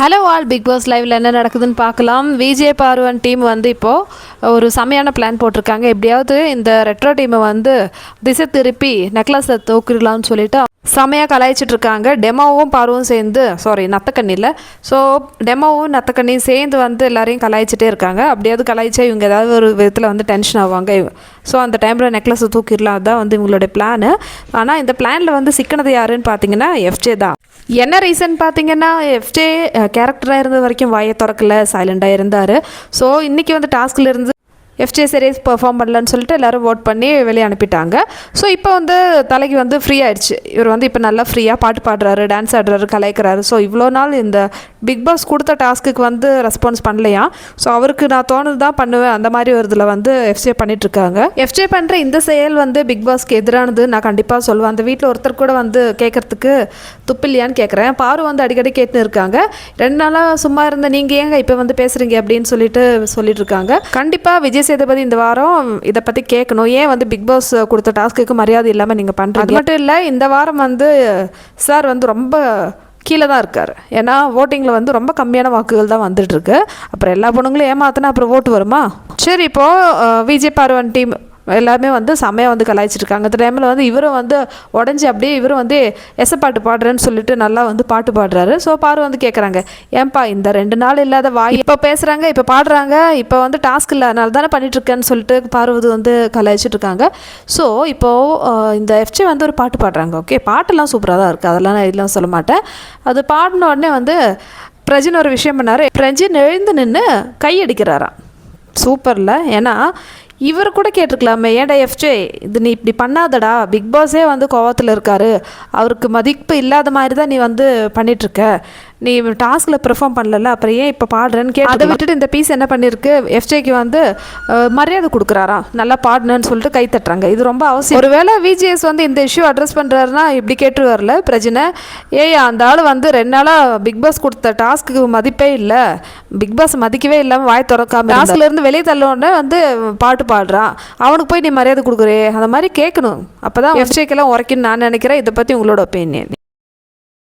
Hello all big pass லைவ்ல என்ன நடக்குதுன்னு பார்க்கலாம். விஜய் பார்வன் டீம் வந்து இப்போது ஒரு செமையான பிளான் போட்டிருக்காங்க. எப்படியாவது இந்த ரெட்ரோ டீமை வந்து திசை திருப்பி நெக்லஸை தூக்கிடலாம்னு சொல்லிட்டு செமையாக கலாய்ச்சிட்டு இருக்காங்க. டெமோவும் பார்வும் சேர்ந்து சாரி நத்தக்கண்ணியில் ஸோ டெமோவும் நத்தக்கண்ணியும் சேர்ந்து வந்து எல்லாரையும் கலாய்ச்சிட்டே இருக்காங்க. அப்படியாவது கலாய்ச்சா இவங்க ஏதாவது ஒரு விதத்தில் வந்து டென்ஷன் ஆவாங்க. ஸோ அந்த டைமில் நெக்லஸை தூக்கிடலாம். அதுதான் வந்து இவங்களுடைய பிளானு ஆனால் இந்த பிளானில் வந்து சிக்கனது யாருன்னு பார்த்தீங்கன்னா எஃப்ஜே தான். என்ன ரீசன் பார்த்தீங்கன்னா எஃப்ஜே கேரக்டராக இருந்த வரைக்கும் வாயை திறக்கல. சைலண்டாக இருந்தார். ஸோ இன்றைக்கி வந்து டாஸ்கில் இருந்து எஃப்ஜே சீரிஸ் பெர்ஃபார்ம் பண்ணலன்னு சொல்லிட்டு எல்லாரும் ஓட் பண்ணி வெளியே அனுப்பிட்டாங்க. ஸோ இப்போ வந்து தலைக்கு வந்து ஃப்ரீ ஆயிடுச்சு. இவர் வந்து இப்போ நல்லா ஃப்ரீயாக பாட்டு பாடுறாரு டான்ஸ் ஆடுறாரு கலாய்க்கிறாரு. ஸோ இவ்வளோ நாள் இந்த பிக் பாஸ் கொடுத்த டாஸ்க்குக்கு வந்து ரெஸ்பான்ஸ் பண்ணலையா? ஸோ அவருக்கு நான் தோணுது தான் பண்ணுவேன். அந்த மாதிரி ஒரு இதில் வந்து எஃப்ஜே பண்ணிட்டுருக்காங்க. எஃப்ஜே பண்ணுற இந்த செயல் வந்து பிக் பாஸ்க்கு எதிரானது. நான் கண்டிப்பாக சொல்லுவேன் அந்த வீட்டில் ஒருத்தர் கூட வந்து கேட்கறதுக்கு துப்பில்லையான்னு கேட்குறேன். பாரு வந்து அடிக்கடி கேட்டுன்னு இருக்காங்க. ரெண்டு நாளாக சும்மா இருந்த நீங்கள் ஏங்க இப்போ வந்து பேசுகிறீங்க அப்படின்னு சொல்லிட்டு சொல்லிட்டு இருக்காங்க கண்டிப்பாக விஜய் சேதுபதி இந்த வாரம் இதை பற்றி கேட்கணும். ஏன் வந்து பிக் பாஸ் கொடுத்த டாஸ்க்குக்கு மரியாதை இல்லாமல் நீங்கள் பண்ணுறது மட்டும் இல்லை இந்த வாரம் வந்து சார் வந்து ரொம்ப கீழே தான் இருக்கார். ஏன்னா ஓட்டிங்கில் வந்து ரொம்ப கம்மியான வாக்குகள் தான் வந்துட்டுருக்கு அப்புறம் எல்லா பொண்ணுங்களும் ஏமாத்தினா அப்புறம் ஓட்டு வருமா? சரி இப்போது விஜய் பார்வன் டீம் எல்லாருமே வந்து செம்மையாக வந்து கலாய்ச்சிருக்காங்க அந்த டைமில் வந்து இவரும் வந்து உடஞ்சி அப்படியே இவரும் வந்து எசப்பாட்டு பாடுறேன்னு சொல்லிட்டு நல்லா வந்து பாட்டு பாடுறாரு. ஸோ பாரு வந்து கேட்குறாங்க ஏன்பா இந்த ரெண்டு நாள் இல்லாத வாய் இப்போ பேசுகிறாங்க இப்போ பாடுறாங்க இப்போ வந்து டாஸ்க் இல்லை அதனால தானே பண்ணிட்டுருக்கேன்னு சொல்லிட்டு பார்வதி வந்து கலாய்ச்சிட்டு இருக்காங்க ஸோ இப்போது இந்த எஃப்ஜே வந்து ஒரு பாட்டு பாடுறாங்க. ஓகே பாட்டெல்லாம் சூப்பராக தான் இருக்குது அதெல்லாம் நான் இதெல்லாம் சொல்ல மாட்டேன். அது பாடின உடனே வந்து பிரஜின் ஒரு விஷயம் பண்ணார். பிரஜின் எழுந்து நின்று கை அடிக்கிறாராம். சூப்பரில் ஏன்னா இவர் கூட கேட்டிருக்கலாமே. ஏன்டா எஃப்ஜே இது நீ இப்படி பண்ணாதடா. பிக் பாஸே வந்து கோவத்தில் இருக்காரு. அவருக்கு மதிப்பு இல்லாத மாதிரி தான் நீ வந்து பண்ணிகிட்ருக்க நீ டாஸ்கில் பெர்ஃபார்ம் பண்ணல அப்புறம் ஏன் இப்போ பாடுறேன்னு கேட்டு அதை விட்டுட்டு இந்த பீஸ் என்ன பண்ணியிருக்கு? எஃப்ஜேக்கு வந்து மரியாதை கொடுக்குறாராம் நல்லா பாடுனேன்னு சொல்லிட்டு கை தட்டுறாங்க. இது ரொம்ப அவசியம். ஒருவேளை விஜிஎஸ் வந்து இந்த இஷ்யூ அட்ரஸ் பண்ணுறாருன்னா இப்படி கேட்டு வரல பிரச்சனை ஏய் அந்த ஆள் வந்து ரெண்டு நாளாக பிக் பாஸ் கொடுத்த டாஸ்க்கு மதிப்பே இல்லை. பிக் பாஸ் மதிக்கவே இல்லாமல் வாய் திறக்காம டாஸ்க்ல இருந்து வெளியே தள்ளோடனே வந்து பாட்டு பாடுறான் அவனுக்கு போய் நீ மரியாதை கொடுக்குறே. அந்த மாதிரி கேட்கணும். அப்போ தான் எஃப்ஜேக்கெல்லாம் உரைக்குன்னு நான் நினைக்கிறேன். இதை பற்றி உங்களோட ஒப்பீனியன்